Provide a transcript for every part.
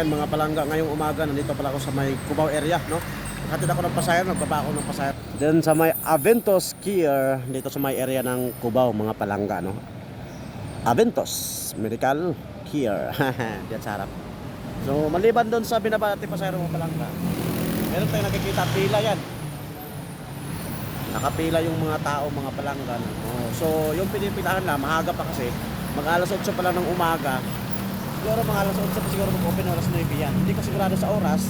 ayan mga palangga, ngayong umaga, nandito pala ako sa may Cubao area, no? Hatid ako ng pasahero, nagbaba ako ng pasahero. Then sa may Aventos Skier, dito sa may area ng Cubao, mga palangga, no? Aventos Medical Care. Diyan sa harap. So, maliban doon sa binaba natin pasahero mga palangga, meron tayong nakikita pila yan. Nakapila yung mga tao, mga palangga. no? So, yung pinipilahan na, mahaga pa kasi, mag alas 8 pa lang ng umaga, siguro mga alas 8 pa siguro mag-open oras 9 yan. Hindi ko sigurado sa oras,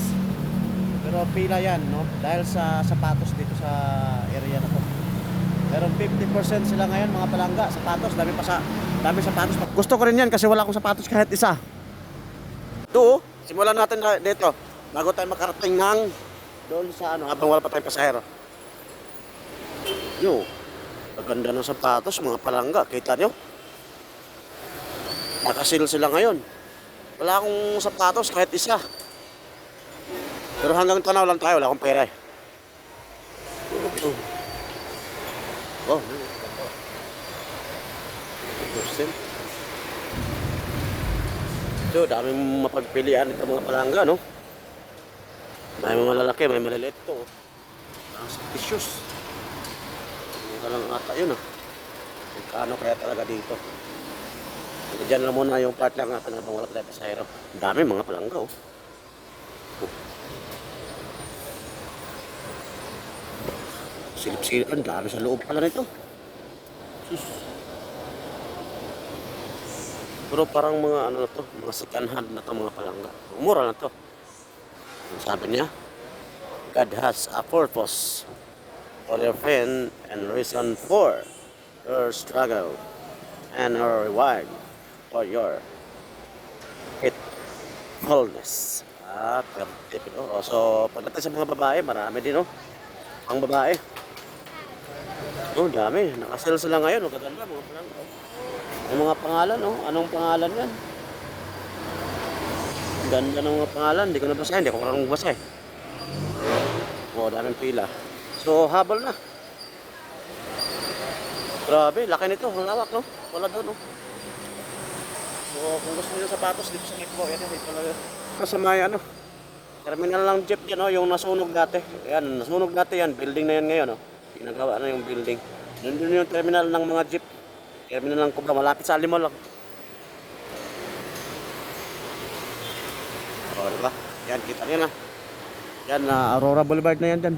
pero pila yan, no? Dahil sa sapatos dito sa area na to. Pero 50% sila ngayon mga palangga, sapatos, dami pa sa dami sapatos. Gusto ko rin yan kasi wala akong sapatos kahit isa. Ito, oh, simulan natin na- dito bago tayo makarating ng doon sa ano, habang wala pa tayong pasahero. Yo, maganda ng sapatos mga palangga, kita nyo? Nakasil sila ngayon. Wala akong sapatos kahit isa. Pero hanggang tanaw lang tayo, wala akong pera eh. Oh, percent. So, daming mapagpilian ito mga palangga, no? May mga malalaki, may maliliit oh. Ang tissues. Ano lang ata yun, ah. Magkano kaya talaga dito? Diyan lang muna yung part lang natin habang wala tayo pasahero. Ang dami mga palangga, oh. Silip-silip, ang dami sa loob pala nito. Sus. Pero parang mga ano na to, mga second hand na to mga palangga. Mura na to. Sabi niya, God has a purpose for your pain and reason for your struggle and a reward for your faithfulness. Ah, perfect. Oh. So, pagdating sa mga babae, marami din, oh. Ang babae. Oh, dami. Nakasel sila ngayon. Oh, gaganda, mga palangga. oh. Yung mga pangalan, oh. Anong pangalan yan? Ang Ganda ng mga pangalan. Hindi ko nabasa. Hindi ko marunong basa eh. Oh, daming pila. So, habol na. Grabe, laki nito. Ang lawak, no? Wala doon, no? So, kung gusto niyo sapatos dito sa Kipo, yan, yan, talaga. Kasama yan, ano? Terminal ng jeep yan, oh, yung nasunog dati. Yan, nasunog dati yan. Building na yan ngayon, oh. Ginagawa na yung building. Nandun yung terminal ng mga jeep. Terminal ng Kubra, malapit sa Alimo lang. O, diba? Yan, kita niyo na. Yan, na Aurora Boulevard na yan dyan.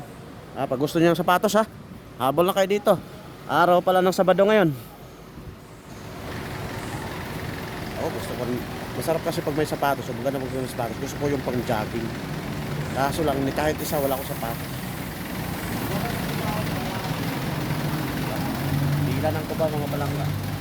Ah, pag gusto niyo ng sapatos, ha? Habol na kayo dito. Araw pala ng Sabado ngayon. Oo, gusto ko rin. Masarap kasi pag may sapatos. O maganda pag may sapatos. Gusto ko yung pang jogging. Kaso lang, kahit isa wala akong sapatos. Pila ng kuba mga palangga.